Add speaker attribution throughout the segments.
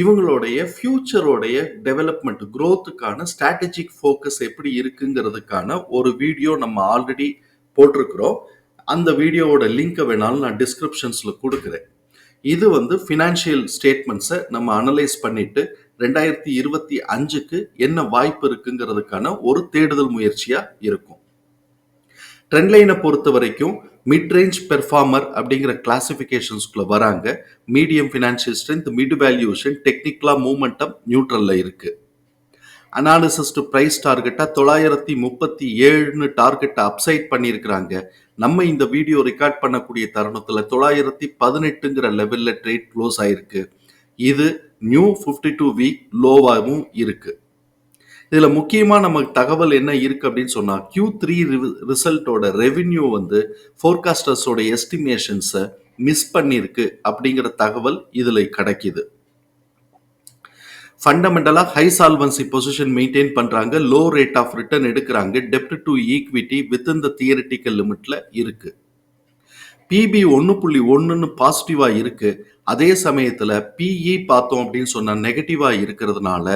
Speaker 1: இவங்களுடைய ஃப்யூச்சரோடைய டெவலப்மெண்ட் க்ரோத்துக்கான ஸ்ட்ராட்டஜிக் ஃபோக்கஸ் எப்படி இருக்குங்கிறதுக்கான ஒரு வீடியோ நம்ம ஆல்ரெடி போட்டிருக்கிறோம். அந்த வீடியோவோட லிங்கை வேணாலும் நான் டிஸ்கிரிப்ஷன்ஸில் கொடுக்குறேன். இது வந்து ஃபினான்ஷியல் ஸ்டேட்மெண்ட்ஸை நம்ம அனலைஸ் பண்ணிட்டு ரெண்டாயிரத்தி இருபத்தி அஞ்சுக்கு என்ன வாய்ப்பு இருக்குங்கிறதுக்கான ஒரு தேடுதல் முயற்சியாக இருக்கும். ட்ரெண்ட் லைனை பொறுத்த வரைக்கும் மிட் ரேஞ்ச் பெர்ஃபார்மர் அப்படிங்கிற கிளாசிஃபிகேஷன்ஸ்குள்ள வராங்க. Medium financial strength mid valuation டெக்னிக்கலாக மூமெண்டம் நியூட்ரலில் இருக்குது அனாலிசிஸ்டு ப்ரைஸ் டார்கெட்டாக தொள்ளாயிரத்தி முப்பத்தி ஏழுன்னு டார்கெட்டை அப்சைட் பண்ணியிருக்கிறாங்க. நம்ம இந்த வீடியோ ரெக்கார்ட் பண்ணக்கூடிய தருணத்தில் தொள்ளாயிரத்தி பதினெட்டுங்கிற லெவலில் ட்ரேட் க்ளோஸ் ஆயிருக்கு. இது நியூ ஃபிஃப்டி டூ வீக் லோவாகவும் இருக்குது இதில் முக்கியமாக நமக்கு தகவல் என்ன இருக்குது அப்படின்னு சொன்னால் க்யூ த்ரீ ரிசல்ட்டோட ரெவின்யூ வந்து ஃபோர்காஸ்டர்ஸோட எஸ்டிமேஷன்ஸை மிஸ் பண்ணியிருக்கு அப்படிங்கிற தகவல் இதில் கிடைக்கிது. ஃபண்டமெண்டலாக ஹை சால்வன்சி பொசிஷன் மெயின்டைன் பண்ணுறாங்க லோ ரேட் ஆஃப் ரிட்டர்ன் எடுக்கிறாங்க டெப்ட் to equity within the theoretical லிமிட்டில் இருக்குது பிபி ஒன்று புள்ளி ஒன்றுன்னு பாசிட்டிவாக இருக்குது அதே சமயத்தில் பிஇ பார்த்தோம் அப்படின்னு சொன்னால் நெகட்டிவாக இருக்கிறதுனால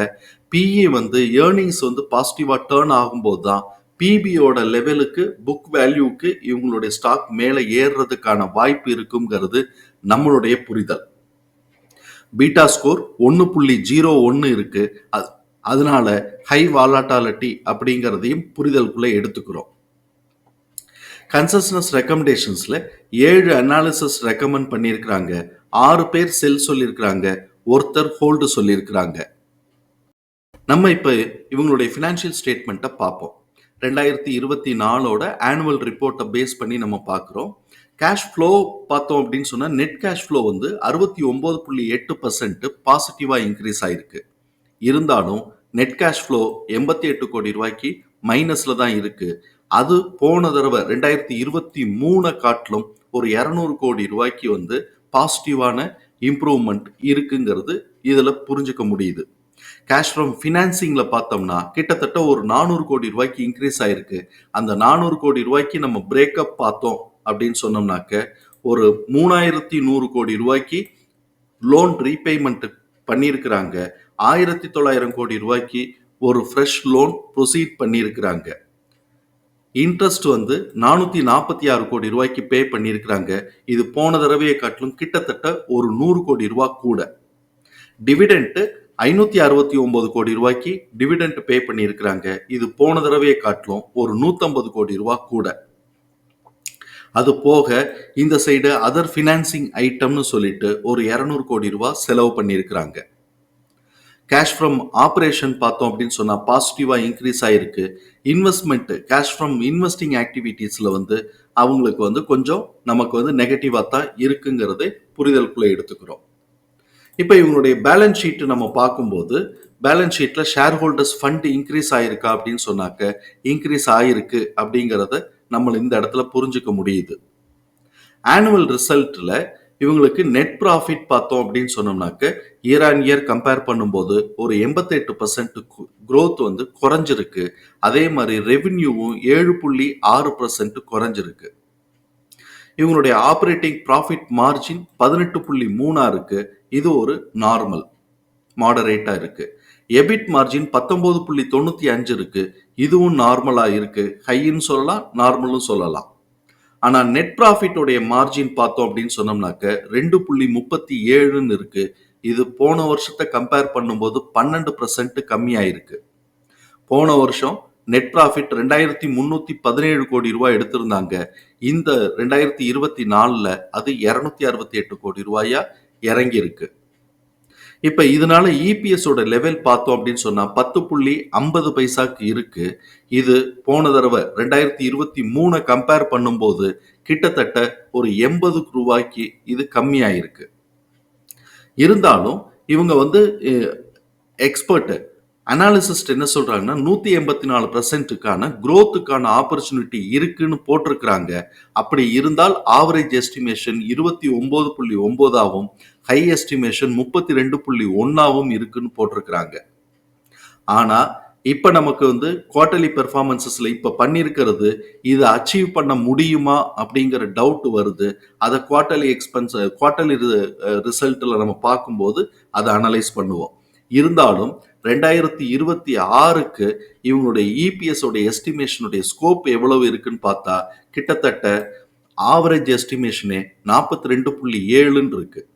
Speaker 1: பிஇ வந்து ஏர்னிங்ஸ் வந்து பாசிட்டிவாக டேர்ன் ஆகும்போது தான் பிபியோட லெவலுக்கு புக் வேல்யூக்கு இவங்களுடைய ஸ்டாக் மேலே ஏறுறதுக்கான வாய்ப்பு இருக்குங்கிறது நம்மளுடைய புரிதல். பீட்டா ஸ்கோர் ஒன்று புள்ளி ஜீரோ ஒன்று இருக்கு. அது- அதனால ஹை வாலாட்டாலிட்டி அப்படிங்கிறதையும் புரிதலுக்குள்ளே எடுத்துக்கிறோம். கன்சஸ்னஸ் ரெக்கமெண்டேஷன்ஸில் ஏழு அனாலிசிஸ் ரெக்கமெண்ட் பண்ணியிருக்கிறாங்க. ஆறு பேர் செல் சொல்லியிருக்கிறாங்க. ஒருத்தர் ஹோல்டு சொல்லியிருக்கிறாங்க. நம்ம இப்போ இவங்களுடைய ஃபினான்ஷியல் ஸ்டேட்மெண்ட்டை பார்ப்போம். ரெண்டாயிரத்தி இருபத்தி நாலோட ஆனுவல் ரிப்போர்ட்டை பேஸ் பண்ணி நம்ம பார்க்குறோம். கேஷ் ஃப்ளோ பார்த்தோம் அப்படின்னு சொன்னால் நெட் கேஷ் ஃப்ளோ வந்து அறுபத்தி ஒம்பது புள்ளி எட்டு பர்சன்ட் பாசிட்டிவாக இன்க்ரீஸ் ஆயிருக்கு. இருந்தாலும் நெட் கேஷ் ஃப்ளோ எண்பத்தி எட்டு கோடி ரூபாய்க்கு மைனஸில் தான் இருக்குது அது போன தடவை ரெண்டாயிரத்தி இருபத்தி மூணை காட்டிலும் ஒரு இரநூறு கோடி ரூபாய்க்கு வந்து பாசிட்டிவான இம்ப்ரூவ்மெண்ட் இருக்குங்கிறது இதில் புரிஞ்சுக்க முடியுது. கேஷ் ஃப்ரம் ஃபினான்சிங்கில் பார்த்தோம்னா கிட்டத்தட்ட ஒரு நானூறு கோடி ரூபாய்க்கு இன்க்ரீஸ் ஆயிருக்கு. அந்த நானூறு கோடி ரூபாய்க்கு நம்ம பிரேக்கப் பார்த்தோம் அப்படின்னு சொன்னோம்னாக்க ஒரு மூணாயிரத்தி நூறு கோடி ரூபாய்க்கு லோன் ரீபேமெண்ட் பண்ணியிருக்கிறாங்க. ஆயிரத்தி தொள்ளாயிரம் கோடி ரூபாய்க்கு ஒரு ஃப்ரெஷ் லோன் ப்ரொசீட் பண்ணியிருக்கிறாங்க. இன்ட்ரெஸ்ட் வந்து நானூற்றி நாற்பத்தி ஆறு கோடி ரூபாய்க்கு பே பண்ணியிருக்கிறாங்க. இது போன தடவையை காட்டிலும் கிட்டத்தட்ட ஒரு நூறு கோடி ரூபா கூட. டிவிடெண்ட்டு ஐநூற்றி அறுபத்தி ஒன்பது கோடி ரூபாய்க்கு டிவிடெண்ட் பே பண்ணியிருக்கிறாங்க. இது போன தடவையை காட்டிலும் ஒரு நூற்றம்பது கோடி ரூபா கூட. அது போக இந்த சைடு அதர் ஃபினான்சிங் ஐட்டம்னு சொல்லிட்டு ஒரு இரநூறு கோடி ரூபா செலவு பண்ணியிருக்கிறாங்க. கேஷ் ஃப்ரம் ஆப்ரேஷன் பார்த்தோம் அப்படின்னு சொன்னால் பாசிட்டிவாக இன்க்ரீஸ் ஆகிருக்கு இன்வெஸ்ட்மெண்ட்டு கேஷ் ஃப்ரம் இன்வெஸ்டிங் ஆக்டிவிட்டீஸில் வந்து அவங்களுக்கு வந்து கொஞ்சம் நமக்கு வந்து நெகட்டிவாக தான் இருக்குங்கிறதை புரிதலுக்குள்ளே எடுத்துக்கிறோம். இப்போ இவங்களுடைய பேலன்ஸ் ஷீட் நம்ம பார்க்கும்போது பேலன்ஸ் ஷீட்டில் ஷேர் ஹோல்டர்ஸ் ஃபண்ட் இன்க்ரீஸ் ஆயிருக்கா அப்படின்னு சொன்னாக்க இன்க்ரீஸ் ஆயிருக்கு அப்படிங்கிறத நம்ம இந்த இடத்துல புரிஞ்சுக்க முடியுது. ஆனுவல் ரிசல்ட்டில் இவங்களுக்கு நெட் ப்ராஃபிட் பார்த்தோம் அப்படின்னு சொன்னோம்னாக்க இயர் ஆன் இயர் கம்பேர் பண்ணும்போது ஒரு எண்பத்தெட்டு பர்சன்ட் க்ரோத் வந்து குறைஞ்சிருக்கு. அதே மாதிரி ரெவின்யூவும் ஏழு புள்ளி ஆறு பர்சன்ட் குறைஞ்சிருக்கு. இவங்களுடைய ஆப்ரேட்டிங் ப்ராஃபிட் மார்ஜின் பதினெட்டு புள்ளி மூணாக இருக்குது இது ஒரு நார்மல் மாடரேட்டா இருக்கு. எபிட் மார்ஜின் பத்தொன்பது புள்ளி தொண்ணூத்தி அஞ்சு இருக்கு. இதுவும் நார்மலா இருக்கு. ஹைன்னு சொல்லலாம் நார்மலும் சொல்லலாம். ஆனா நெட் ப்ராஃபிட்டோடைய மார்ஜின் பார்த்தோம் அப்படின்னு சொன்னோம்னாக்க ரெண்டு புள்ளி முப்பத்தி ஏழுன்னு இருக்கு. இது போன வருஷத்தை கம்பேர் பண்ணும்போது பன்னெண்டு பர்சன்ட் கம்மியாயிருக்கு. போன வருஷம் நெட் ப்ராஃபிட் ரெண்டாயிரத்தி முந்நூற்றி பதினேழு கோடி ரூபாய் எடுத்திருந்தாங்க. இந்த ரெண்டாயிரத்தி இருபத்தி நாலில் அது இரநூத்தி அறுபத்தி எட்டு கோடி ரூபாயா இறங்கியிருக்கு. இப்போ இதனால இபிஎஸோட லெவல் பார்த்தோம் அப்படின்னு சொன்னால் பத்து புள்ளி ஐம்பது பைசாக்கு இருக்கு. இது போன தடவை ரெண்டாயிரத்தி இருபத்தி மூணை கம்பேர் பண்ணும்போது கிட்டத்தட்ட ஒரு எண்பது ரூபாய்க்கு இது கம்மியாயிருக்கு. இருந்தாலும் இவங்க வந்து எக்ஸ்பர்ட்டு அனாலிசிஸ்ட் என்ன சொல்றாங்கன்னா நூத்தி எண்பத்தி நாலு பர்சன்ட்டுக்கான குரோத்துக்கான ஆப்பர்ச்சுனிட்டி இருக்குன்னு போட்டிருக்கிறாங்க. அப்படி இருந்தால் ஆவரேஜ் எஸ்டிமேஷன் இருபத்தி ஒன்பது புள்ளி ஒன்பதாவும் ஹை எஸ்டிமேஷன் முப்பத்தி ரெண்டு புள்ளி ஒன்னாவும் இருக்குன்னு போட்டிருக்கிறாங்க. ஆனா இப்போ நமக்கு வந்து குவார்டர்லி பெர்ஃபார்மன்சஸில் இப்போ பண்ணியிருக்கிறது இதை அச்சீவ் பண்ண முடியுமா அப்படிங்கிற டவுட் வருது. அதை குவார்டர்லி எக்ஸ்பென்ஸ் குவார்டர்லி ரிசல்ட்டில் நம்ம பார்க்கும்போது அதை அனலைஸ் பண்ணுவோம். இருந்தாலும் ரெண்டாயிரத்தி இருபத்தி ஆறுக்கு இவங்களுடைய இபிஎஸ் உடைய எஸ்டிமேஷனுடைய ஸ்கோப் எவ்வளவு இருக்குன்னு பார்த்தா கிட்டத்தட்ட ஆவரேஜ் எஸ்டிமேஷனே நாற்பத்தி ரெண்டு புள்ளி ஏழுன்னு இருக்கு.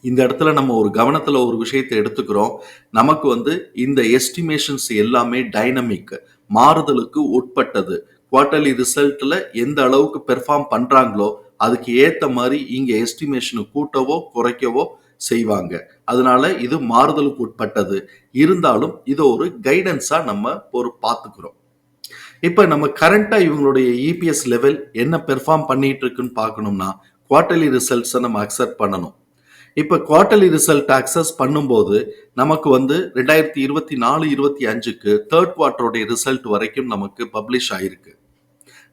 Speaker 1: இந்த இடத்துல நம்ம ஒரு கவனத்துல ஒரு விஷயத்தை எடுத்துக்கிறோம். நமக்கு வந்து இந்த எஸ்டிமேஷன்ஸ் எல்லாமே டைனமிக் மாறுதலுக்கு உட்பட்டது. குவார்டர்லி ரிசல்ட்ல எந்த அளவுக்கு பெர்ஃபார்ம் பண்றாங்களோ அதுக்கு ஏத்த மாதிரி இங்க எஸ்டிமேஷனை கூட்டவோ குறைக்கவோ செய்வாங்க. அதனால இது மாறுதலுக்கு உட்பட்டது. இருந்தாலும் இதை ஒரு கைடன்ஸா நம்ம ஒரு பார்த்துக்கிறோம். இப்ப நம்ம கரண்டா இவங்களுடைய இபிஎஸ் லெவல் என்ன பெர்ஃபார்ம் பண்ணிட்டு இருக்குன்னு பார்க்கணும்னா குவார்டர்லி ரிசல்ட்ஸை நம்ம அக்செப்ட் பண்ணணும். இப்போ குவார்டர்லி ரிசல்ட் அக்சஸ் பண்ணும்போது நமக்கு வந்து ரெண்டாயிரத்தி இருபத்தி நாலு இருபத்தி அஞ்சுக்கு தேர்ட் குவார்டருடைய ரிசல்ட் வரைக்கும் நமக்கு பப்ளிஷ் ஆயிருக்கு.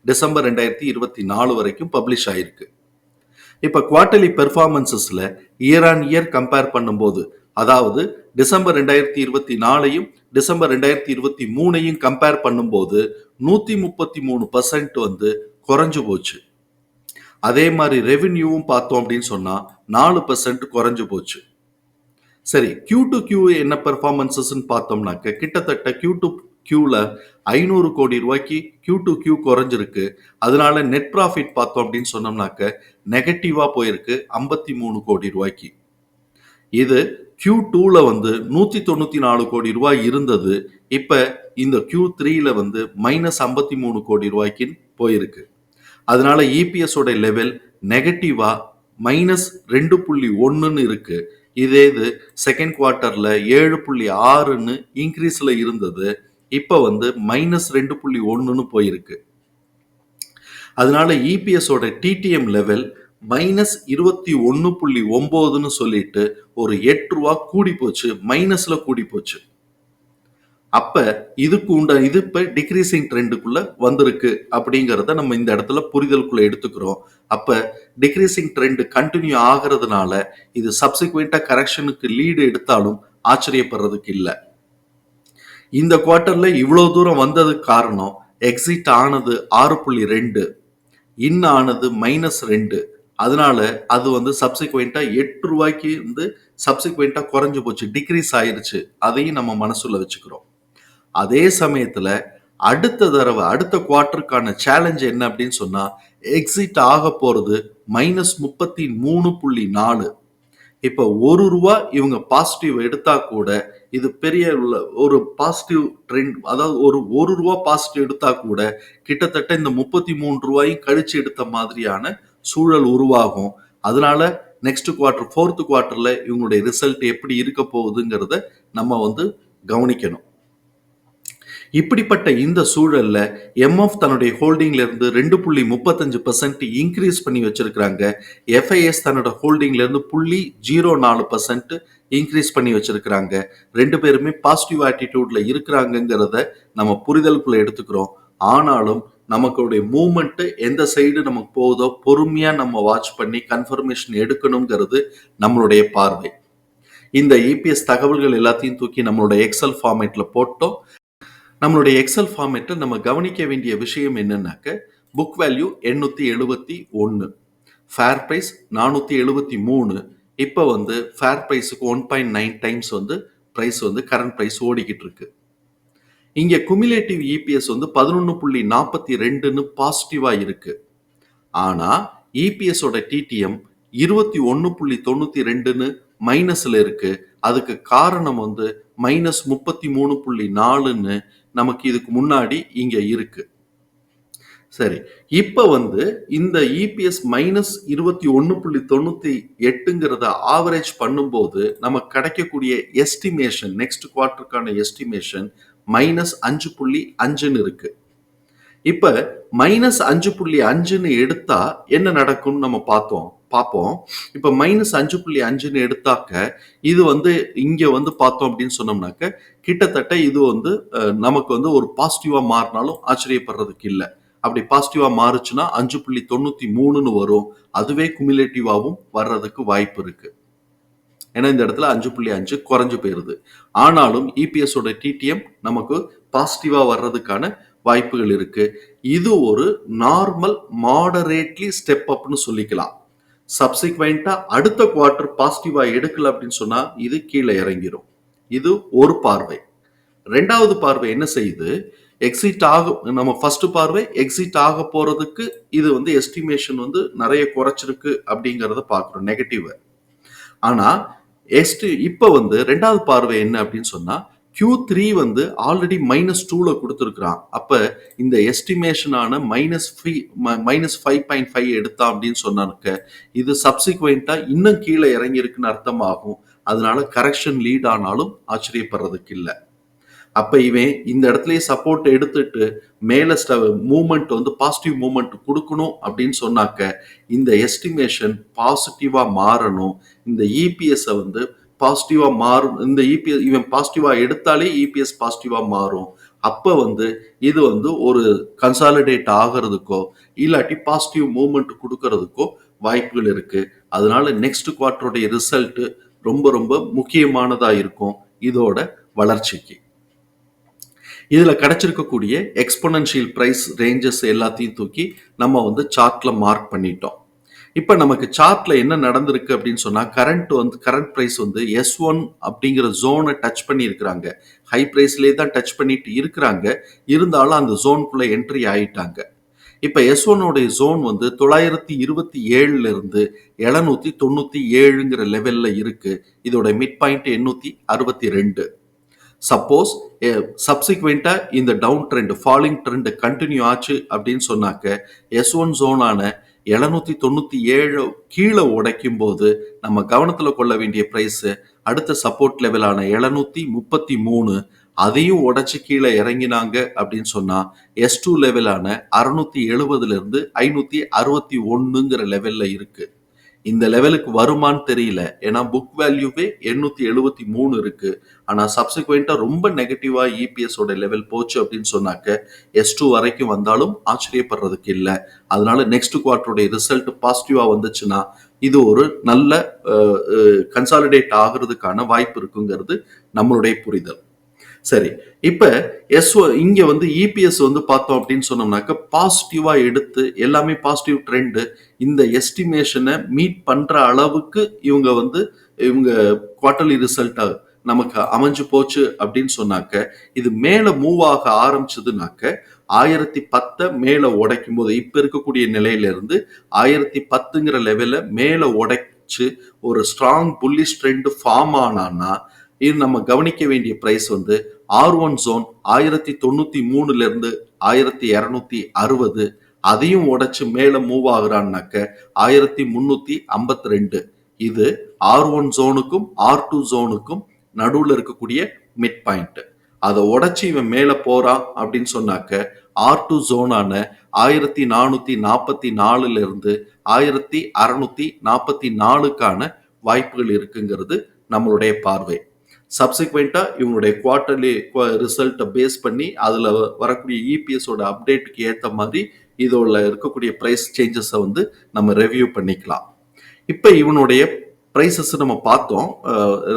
Speaker 1: டிசம்பர் ரெண்டாயிரத்தி இருபத்தி நாலு வரைக்கும் பப்ளிஷ் ஆயிருக்கு. இப்போ குவார்டர்லி பெர்ஃபார்மன்சஸில் இயர் ஆன் இயர் கம்பேர் பண்ணும்போது அதாவது டிசம்பர் ரெண்டாயிரத்தி இருபத்தி நாலையும் டிசம்பர் ரெண்டாயிரத்தி இருபத்தி மூணையும் கம்பேர் பண்ணும்போது நூற்றி முப்பத்தி மூணு பர்சன்ட் வந்து குறைஞ்சு போச்சு. அதே மாதிரி ரெவின்யூவும் பார்த்தோம் அப்படின்னு சொன்னால் நாலு பர்சன்ட் குறைஞ்சு போச்சு. சரி கியூ டு கியூ என்ன பெர்ஃபார்மன்சஸ்ன்னு பார்த்தோம்னாக்க கிட்டத்தட்ட கியூ டு கியூவில் ஐநூறு கோடி ரூபாய்க்கு கியூ டு கியூ குறைஞ்சிருக்கு. அதனால நெட் ப்ராஃபிட் பார்த்தோம் அப்படின்னு சொன்னோம்னாக்க நெகட்டிவாக போயிருக்கு. ஐம்பத்தி மூணு கோடி ரூபாய்க்கு. இது கியூ டூவில் வந்து நூற்றி தொண்ணூற்றி நாலு கோடி ரூபாய் இருந்தது. இப்போ இந்த கியூ த்ரீயில் வந்து மைனஸ் ஐம்பத்தி மூணு கோடி ரூபாய்க்கு போயிருக்கு. அதனால இபிஎஸோட லெவல் நெகட்டிவாக மைனஸ் ரெண்டு புள்ளி ஒன்றுன்னு இருக்குது இதே இது செகண்ட் குவார்ட்டரில் ஏழு புள்ளி ஆறுன்னு இன்க்ரீஸில் இருந்தது. இப்போ வந்து மைனஸ் ரெண்டு புள்ளி ஒன்றுன்னு போயிருக்கு. அதனால இபிஎஸோட டிடிஎம் லெவல் மைனஸ் இருபத்தி ஒன்று புள்ளி ஒம்போதுன்னு சொல்லிட்டு ஒரு எட்டு ரூபா கூடி போச்சு மைனஸில் கூடி போச்சு. அப்போ இதுக்கு உண்ட இது இப்போ டிக்ரீசிங் ட்ரெண்டுக்குள்ளே வந்திருக்கு அப்படிங்கிறத நம்ம இந்த இடத்துல புரிதலுக்குள்ளே எடுத்துக்கிறோம். அப்போ டிக்ரீசிங் ட்ரெண்டு கண்டினியூ ஆகிறதுனால இது சப்சிக்வெண்ட்டாக கரெக்ஷனுக்கு லீடு எடுத்தாலும் ஆச்சரியப்படுறதுக்கு இல்லை. இந்த குவார்ட்டர்ல இவ்வளோ தூரம் வந்ததுக்கு காரணம் எக்ஸிட் ஆனது ஆறு புள்ளி ரெண்டு இன் ஆனது மைனஸ் ரெண்டு. அதனால அது வந்து சப்சிக்வெண்டா எட்டு ரூபாய்க்கு வந்து சப்சிக்வெண்டா குறைஞ்சு போச்சு டிக்ரீஸ் ஆயிருச்சு. அதையும் நம்ம மனசுல வச்சுக்கிறோம். அதே சமயத்துல அடுத்த தடவை அடுத்த குவார்ட்டருக்கான சேலஞ்ச் என்ன அப்படின்னு சொன்னா எக்ஸிட் ஆக போறது மைனஸ் முப்பத்தி மூணு புள்ளி நாலு. இப்போ ஒரு ரூபா இவங்க பாசிட்டிவ் எடுத்தா கூட இது பெரிய ஒரு பாசிட்டிவ் ட்ரெண்ட் அதாவது ஒரு ஒரு ரூபா பாசிட்டிவ் எடுத்தா கூட கிட்டத்தட்ட இந்த முப்பத்தி மூணு ரூபாயும் கழிச்சு எடுத்த மாதிரியான சூழல் உருவாகும். அதனால நெக்ஸ்ட் குவார்டர் ஃபோர்த் குவார்ட்டர்ல இவங்களுடைய ரிசல்ட் எப்படி இருக்க போகுதுங்கிறத நம்ம வந்து கவனிக்கணும். இப்படிப்பட்ட இந்த சூழல்ல எம்எஃப் தன்னுடைய ஹோல்டிங்ல இருந்து ரெண்டு புள்ளி முப்பத்தஞ்சு பர்சன்ட் இன்க்ரீஸ் பண்ணி வச்சிருக்கிறாங்க. எஃப்ஐஎஸ் தன்னோட ஹோல்டிங்ல இருந்து புள்ளி ஜீரோ நாலு பர்சன்ட் இன்க்ரீஸ் பண்ணி வச்சிருக்கிறாங்க. ரெண்டு பேருமே பாசிட்டிவ் ஆட்டிடியூட்ல இருக்கிறாங்கங்கிறத நம்ம புரிதலுக்குள்ள எடுத்துக்கிறோம். ஆனாலும் நமக்குடைய மூமெண்ட் எந்த சைடு நமக்கு போகுதோ பொறுமையா நம்ம வாட்ச் பண்ணி கன்ஃபர்மேஷன் எடுக்கணுங்கிறது நம்மளுடைய பார்வை. இந்த இபிஎஸ் தகவல்கள் எல்லாத்தையும் தூக்கி நம்மளோட எக்ஸல் ஃபார்மேட்ல போட்டோம். நம்மளுடைய எக்ஸல் ஃபார்மேட்டில் நம்ம கவனிக்க வேண்டிய விஷயம் என்னன்னாக்க புக் வேல்யூ எண்ணூற்றி எழுபத்தி ஒன்று ஃபேர் ப்ரைஸ் நானூற்றி எழுபத்தி மூணு. இப்போ வந்து ஃபேர் ப்ரைஸுக்கு ஒன் பாயிண்ட் நைன் டைம்ஸ் வந்து ப்ரைஸ் வந்து கரண்ட் ப்ரைஸ் ஓடிக்கிட்டு இருக்கு இங்கே குமிலேட்டிவ் இபிஎஸ் வந்து பதினொன்று புள்ளி நாற்பத்தி ரெண்டுன்னு பாசிட்டிவாக இருக்கு. ஆனால் இபிஎஸோட டிடிஎம் இருபத்தி ஒன்று புள்ளி தொண்ணூற்றி ரெண்டுன்னு மைனஸில் இருக்கு. அதுக்கு காரணம் வந்து மைனஸ் முப்பத்தி மூணு புள்ளி நாலுன்னு நமக்கு இதுக்கு முன்னாடி இங்கே இருக்கு. சரி இப்போ வந்து இந்த இபிஎஸ் மைனஸ் இருபத்தி ஒன்னு புள்ளி தொண்ணூத்தி எட்டுங்கிறத ஆவரேஜ் பண்ணும்போது நமக்கு கிடைக்கக்கூடிய எஸ்டிமேஷன் நெக்ஸ்ட் குவார்டருக்கான எஸ்டிமேஷன் மைனஸ் அஞ்சு புள்ளி அஞ்சுன்னு இருக்கு. இப்போ மைனஸ் அஞ்சு புள்ளி அஞ்சுன்னு எடுத்தா என்ன நடக்கும்னு நம்ம பார்த்தோம்? பார்ப்போம். இப்போ மைனஸ் அஞ்சு புள்ளி அஞ்சுன்னு எடுத்தாக்க இது வந்து இங்கே வந்து பார்த்தோம் அப்படின்னு சொன்னோம்னாக்க கிட்டத்தட்ட இது வந்து நமக்கு வந்து ஒரு பாசிட்டிவாக மாறினாலும் ஆச்சரியப்படுறதுக்கு இல்லை. அப்படி பாசிட்டிவா மாறுச்சுன்னா அஞ்சு புள்ளி தொண்ணூத்தி மூணுன்னு வரும். அதுவே குமுலேட்டிவாவும் வர்றதுக்கு வாய்ப்பு இருக்கு. ஏன்னா இந்த இடத்துல அஞ்சு புள்ளி அஞ்சு குறைஞ்சு போயிருது. ஆனாலும் இபிஎஸோட டிடிஎம் நமக்கு பாசிட்டிவா வர்றதுக்கான வாய்ப்புகள் இருக்கு. இது ஒரு நார்மல் மாடரேட்லி ஸ்டெப் அப்னு சொல்லிக்கலாம். சப்சிக்வெண்ட்டாக அடுத்த குவார்டர் பாசிட்டிவாக எடுக்கல அப்படின்னு சொன்னால் இது கீழே இறங்கிடும் இது ஒரு பார்வை. ரெண்டாவது பார்வை என்ன செய்யுது? எக்ஸிட் ஆகும் நம்ம ஃபர்ஸ்ட் பார்வை எக்ஸிட் ஆக போகிறதுக்கு இது வந்து எஸ்டிமேஷன் வந்து நிறைய குறைச்சிருக்கு அப்படிங்கிறத பார்க்குறோம் நெகட்டிவ் ஆனால் எஸ்டி இப்போ வந்து ரெண்டாவது பார்வை என்ன அப்படின்னு சொன்னால் கியூ த்ரீ வந்து ஆல்ரெடி மைனஸ் டூவில் கொடுத்துருக்குறான். அப்போ இந்த எஸ்டிமேஷனான minus five minus five point five எடுத்தான் அப்படின்னு சொன்னானுக்க இது சப்சிக்வெண்ட்டாக இன்னும் கீழே இறங்கியிருக்குன்னு அர்த்தமாகும். அதனால கரெக்ஷன் லீட் ஆனாலும் ஆச்சரியப்படுறதுக்கு இல்லை. அப்போ இவன் இந்த இடத்துலயே சப்போர்ட் எடுத்துட்டு மேல மூமெண்ட் வந்து பாசிட்டிவ் மூமெண்ட் கொடுக்கணும் அப்படின்னு சொன்னாக்க இந்த எஸ்டிமேஷன் பாசிட்டிவாக மாறணும். இந்த இபிஎஸ்ஸை வந்து பாசிட்டிவா மாறும். இந்த இபிஎஸ் இவன் பாசிட்டிவா எடுத்தாலே இபிஎஸ் பாசிட்டிவா மாறும். அப்ப வந்து இது வந்து ஒரு கன்சாலிடேட் ஆகிறதுக்கோ இல்லாட்டி பாசிட்டிவ் மூமெண்ட் கொடுக்கறதுக்கோ வாய்ப்புகள் இருக்கு. அதனால நெக்ஸ்ட் குவார்டருடைய ரிசல்ட் ரொம்ப ரொம்ப முக்கியமானதா இருக்கும் இதோட வளர்ச்சிக்கு. இதுல கிடைச்சிருக்கக்கூடிய எக்ஸ்பொனன்ஷியல் பிரைஸ் ரேஞ்சஸ் எல்லாத்தையும் தூக்கி நம்ம வந்து சார்ட்ல மார்க் பண்ணிட்டோம். இப்போ நமக்கு சார்ட்ல என்ன நடந்திருக்கு அப்படின்னு சொன்னால் கரண்ட் வந்து கரண்ட் ப்ரைஸ் வந்து எஸ் ஒன் அப்படிங்கிற ஜோனை டச் பண்ணி இருக்கிறாங்க ஹை ப்ரைஸ்லேயே தான் டச் பண்ணிட்டு இருக்கிறாங்க. இருந்தாலும் அந்த ஜோனுக்குள்ளே என்ட்ரி ஆயிட்டாங்க. இப்போ எஸ் ஒன்னுடைய ஜோன் வந்து தொள்ளாயிரத்தி இருபத்தி ஏழுல இருந்து எழுநூத்தி தொண்ணூத்தி ஏழுங்கிற லெவல்ல இருக்கு. இதோட மிட் பாயிண்ட் எண்ணூத்தி அறுபத்தி ரெண்டு. சப்போஸ் சப்சிக்வெண்டா இந்த down trend falling trend continue ஆச்சு அப்படின்னு சொன்னாக்க எஸ் ஒன் ஜோனான எழுநூத்தி தொண்ணூத்தி ஏழு கீழே உடைக்கும் போது நம்ம கவனத்துல கொள்ள வேண்டிய பிரைஸ் அடுத்த சப்போர்ட் லெவலான எழுநூத்தி முப்பத்தி மூணு அதையும் உடைச்சு கீழே இறங்கினாங்க அப்படின்னு சொன்னா எஸ் டூ லெவலான அறுநூத்தி எழுபதுல இருந்து ஐநூத்தி அறுபத்தி ஒண்ணுங்கிற லெவல்ல இருக்கு. இந்த லெவலுக்கு வருமான்னு தெரியல. ஏன்னா புக் வேல்யூவே எண்ணூத்தி எழுபத்தி மூணு இருக்கு. ஆனா சப்சிக்வெண்டா ரொம்ப நெகட்டிவா இபிஎஸ் ஓட லெவல் போச்சு அப்படின்னு சொன்னாக்க எஸ் டூ வரைக்கும் வந்தாலும் ஆச்சரியப்படுறதுக்கு இல்லை. அதனால நெக்ஸ்ட் குவார்டருடைய ரிசல்ட் பாசிட்டிவா வந்துச்சுன்னா இது ஒரு நல்ல கன்சாலிடேட் ஆகிறதுக்கான வாய்ப்பு இருக்குங்கிறது நம்மளுடைய புரிதல். சரி இப்ப எஸ் இங்க வந்து இபிஎஸ் வந்து பார்த்தோம் அப்படின்னு சொன்னோம்னாக்க பாசிட்டிவா எடுத்து எல்லாமே பாசிட்டிவ் ட்ரெண்டு இந்த எஸ்டிமேஷனை மீட் பண்ற அளவுக்கு இவங்க வந்து இவங்க குவார்டர்லி ரிசல்ட்டாக நமக்கு அமைஞ்சு போச்சு அப்படின்னு சொன்னாக்க இது மேல மூவ் ஆக ஆரம்பிச்சதுனாக்க ஆயிரத்தி பத்தை மேல உடைக்கும் போது இப்ப இருக்கக்கூடிய நிலையில இருந்து ஆயிரத்தி பத்துங்கிற லெவல்ல மேல உடைச்சு ஒரு ஸ்ட்ராங் புல்லிஷ் ட்ரெண்ட் ஃபார்ம் ஆனான்னா இது நம்ம கவனிக்க வேண்டிய பிரைஸ் வந்து ஆர் ஒன் ஜோன் ஆயிரத்தி தொண்ணூத்தி மூணுல இருந்து ஆயிரத்தி இருநூத்தி அறுபது அதையும் உடைச்சு மேல மூவ் ஆகுறான்னாக்க ஆயிரத்தி முன்னூத்தி ஐம்பத்தி ரெண்டு. இது ஆர் ஒன் ஜோனுக்கும் ஆர் டூ ஜோனுக்கும் நடுவில் இருக்கக்கூடிய மிட் பாயிண்ட் அதை உடைச்சு இவன் மேல போறான் அப்படின்னு சொன்னாக்க ஆர் டூ ஜோனான ஆயிரத்தி நானூத்தி நாற்பத்தி நாலுல இருந்து ஆயிரத்தி அறுநூத்தி நாற்பத்தி நாலுக்கான வாய்ப்புகள் இருக்குங்கிறது நம்மளுடைய பார்வை. சப்சிக்வெண்ட்டாக இவங்களுடைய குவார்டர்லி ரிசல்ட்டை பேஸ் பண்ணி அதில் வரக்கூடிய இபிஎஸோட அப்டேட்டுக்கு ஏற்ற மாதிரி இதோட இருக்கக்கூடிய ப்ரைஸ் சேஞ்சஸை வந்து நம்ம ரெவ்யூ பண்ணிக்கலாம். இப்போ இவனுடைய ப்ரைஸஸ் நம்ம பார்த்தோம்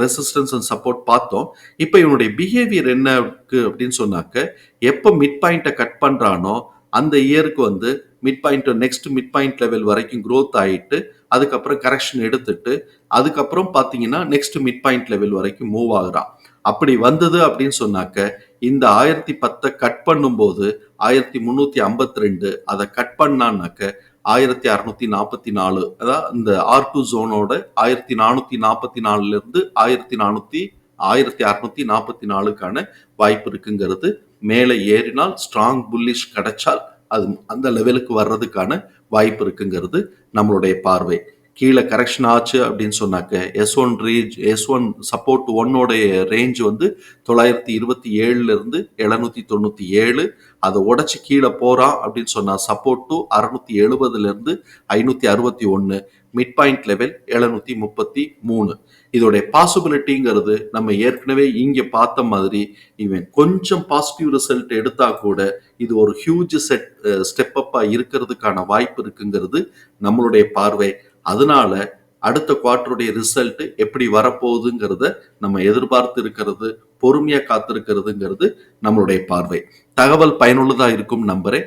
Speaker 1: ரெசிஸ்டன்ஸ் அண்ட் சப்போர்ட் பார்த்தோம். இப்போ இவனுடைய பிஹேவியர் என்ன இருக்கு அப்படின்னு சொன்னாக்க எப்போ மிட் பாயிண்ட்டை கட் பண்ணுறானோ அந்த இயருக்கு வந்து mid point next mid point level வரைக்கும் க்ரோத் ஆகிட்டு அதுக்கப்புறம் கரெக்ஷன் எடுத்துட்டு அதுக்கப்புறம் பார்த்தீங்கன்னா நெக்ஸ்ட் மிட் பாயிண்ட் லெவல் வரைக்கும் மூவ் ஆகுறான். அப்படி வந்தது அப்படின்னு சொன்னாக்க இந்த ஆயிரத்தி பத்தை கட் பண்ணும்போது ஆயிரத்தி முந்நூற்றி ஐம்பத்தி ரெண்டு அதை கட் பண்ணான்னாக்க ஆயிரத்தி அறுநூத்தி நாற்பத்தி நாலு அதாவது இந்த ஆர் டூ ஜோனோட ஆயிரத்தி நானூற்றி நாற்பத்தி நாலுலேருந்து ஆயிரத்தி நானூற்றி ஆயிரத்தி அறுநூத்தி நாற்பத்தி நாலுக்கான வாய்ப்பு இருக்குங்கிறது. மேலே ஏறினால் ஸ்ட்ராங் புல்லிஷ் கிடைச்சால் அது அந்த லெவலுக்கு வர்றதுக்கான வாய்ப்பு இருக்குங்கிறது நம்மளுடைய பார்வை. கீழே கரெக்ஷன் ஆச்சு அப்படின்னு சொன்னாக்க S one range S one support ஒன்னோடைய range வந்து தொள்ளாயிரத்தி இருபத்தி ஏழுல இருந்து எழுநூத்தி தொண்ணூத்தி ஏழு. அதை உடச்சி கீழே போறான் அப்படின்னு சொன்னா சப்போர்ட் டூ அறுநூத்தி எழுபதுல இருந்து ஐநூத்தி அறுபத்தி ஒன்னு. மிட் பாயிண்ட் லெவல் எழுநூத்தி முப்பத்தி மூணு. இதோடைய பாசிபிலிட்டிங்கிறது நம்ம ஏற்கனவே இங்க பார்த்த மாதிரி இவன் கொஞ்சம் பாசிட்டிவ் ரிசல்ட் எடுத்தா கூட இது ஒரு ஹியூஜ் செட் ஸ்டெப் அப்பா இருக்கிறதுக்கான வாய்ப்பு இருக்குங்கிறது நம்மளுடைய பார்வை. அதனால அடுத்த குவார்டருடைய ரிசல்ட் எப்படி வரப்போகுதுங்கிறத நம்ம எதிர்பார்த்து இருக்கிறது பொறுமையா காத்திருக்கிறதுங்கிறது நம்மளுடைய பார்வை. தகவல் பயனுள்ளதா இருக்கும் நம்புறேன்.